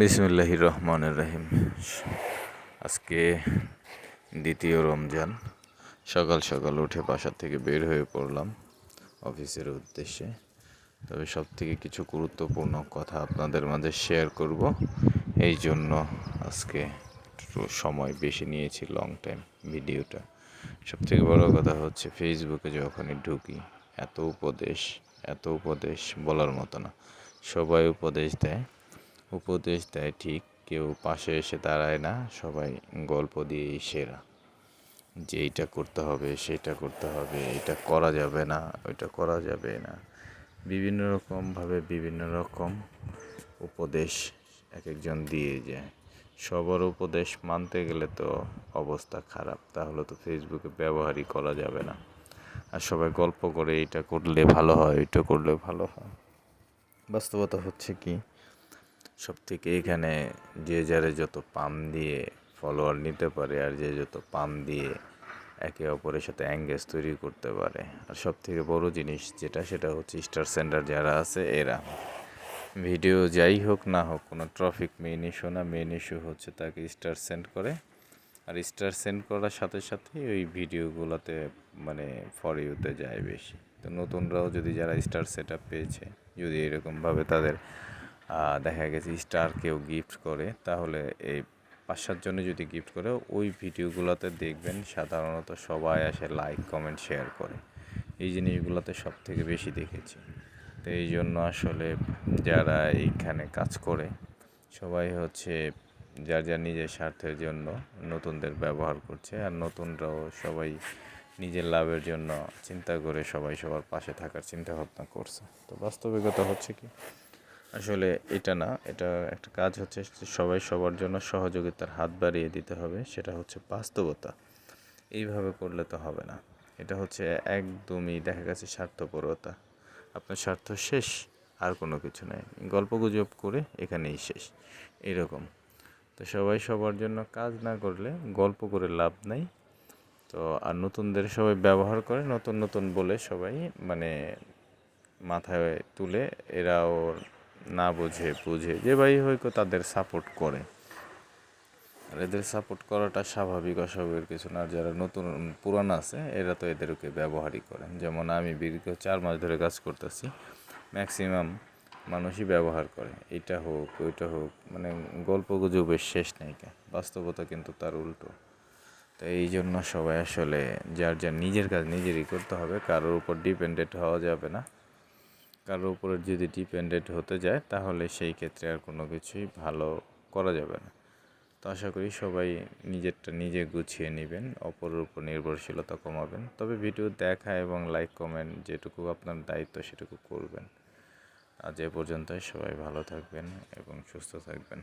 বিসমুল্লাহ রহমান রহিম। আজকে দ্বিতীয় রমজান। সকাল সকাল উঠে বাসা থেকে বের হয়ে পড়লাম অফিসের উদ্দেশ্যে। তবে সব থেকে কিছু গুরুত্বপূর্ণ কথা আপনাদের মাঝে শেয়ার করব। এই জন্য আজকে সময় বেশি নিয়েছি লং টাইম ভিডিওটা। সব থেকে বড় কথা হচ্ছে ফেসবুকে যখনই ঢুকি, এত উপদেশ এত উপদেশ বলার মতো না। সবাই উপদেশ দেয়। উপদেশ দেয় ঠিক, কেউ পাশে এসে দাঁড়ায় না, সবাই গল্প দিয়েই সেরা। যে এইটা করতে হবে, সেটা করতে হবে, এটা করা যাবে না, ওইটা করা যাবে না। বিভিন্ন রকমভাবে বিভিন্ন রকম উপদেশ এক একজন দিয়ে যায়। সবার উপদেশ মানতে গেলে তো অবস্থা খারাপ, তাহলে তো ফেসবুকে ব্যবহারই করা যাবে না। আর সবাই গল্প করে এটা করলে ভালো হয় এটা করলে ভালো হয়। বাস্তবতা হচ্ছে কি? সব থেকে এখানে যে যারে যত পাম দিয়ে ফলোয়ার নিতে পারে আর যে যত পাম দিয়ে একে অপরের সাথে অ্যাঙ্গেজ তৈরি করতে পারে। আর সব থেকে বড় জিনিস যেটা, সেটা হচ্ছে স্টার সেন্টার যারা আছে, এরা। ভিডিও যাই হোক না হোক, কোনো ট্রাফিক মেইন ইস্যু না মেইন ইস্যু হচ্ছে তাকে স্টার সেন্ড করে। আর স্টার সেন্ড করার সাথে সাথে ওই ভিডিওগুলোতে মানে ফর ইউতে যায় বেশি। তো নতুনরাও যদি যারা স্টার সেট আপ পেয়েছে, যদি এরকমভাবে তাদের দেখা গেছে স্টার কেউ গিফট করে, তাহলে এই পাঁচ সাতজনে যদি গিফট করে, ওই ভিডিওগুলোতে দেখবেন সাধারণত সবাই আসে লাইক কমেন্ট শেয়ার করে। এই জিনিসগুলোতে সব থেকে বেশি দেখেছি। তো এই জন্য আসলে যারা এইখানে কাজ করে, সবাই হচ্ছে যার যার নিজের স্বার্থের জন্য নতুনদের ব্যবহার করছে, আর নতুনরাও সবাই নিজের লাভের জন্য চিন্তা করে সবাই সবার পাশে থাকার চিন্তা ভাবনা করছে। তো বাস্তবিকতা হচ্ছে কি? আসলে এটা না, এটা একটা কাজ হচ্ছে সবাই সবার জন্য সহযোগিতার হাত বাড়িয়ে দিতে হবে, সেটা হচ্ছে বাস্তবতা। এইভাবে করলে তো হবে না। এটা হচ্ছে একদমই দেখা গেছে স্বার্থপরতা। আপনার স্বার্থ শেষ, আর কোনো কিছু নাই। গল্প গুজব করে এখানেই শেষ। এরকম। তো সবাই সবার জন্য কাজ না করলে গল্প করে লাভ নাই। তো আর নতুনদের সবাই ব্যবহার করে, নতুন নতুন বলে সবাই মানে মাথায় তুলে এরাও না বুঝে বুঝে। যে ভাই হয়তো তাদের সাপোর্ট করে। আর এদের সাপোর্ট করাটা স্বাভাবিক, অস্বাভাবিক কিছু না। যারা নতুন, পুরান আছে, এরা তো এদেরকে ব্যবহারই করে যেমন আমি দীর্ঘ চার মাস ধরে কাজ করতেছি ম্যাক্সিমাম মানুষই ব্যবহার করে। এটা হোক, ওইটা হোক মানে গল্প গুজবের শেষ নেই বাস্তবতা কিন্তু তার উল্টো। তো এই জন্য সবাই আসলে, যার যার নিজের কাজ নিজেরই করতে হবে, কারোর উপর ডিপেন্ডেন্ট হওয়া যাবে না। কারোর উপরে যদি ডিপেন্ডেন্ট হতে যায়, তাহলে সেই ক্ষেত্রে আর কোনো কিছুই ভালো করা যাবে না। তো আশা করি সবাই নিজেরটা নিজে গুছিয়ে নেবেন, অপরের উপর নির্ভরশীলতা কমাবেন। তবে ভিডিও দেখা এবং লাইক কমেন্ট যেটুকু আপনার দায়িত্ব সেটুকু করবেন। আজ এ পর্যন্ত সবাই ভালো থাকবেন এবং সুস্থ থাকবেন।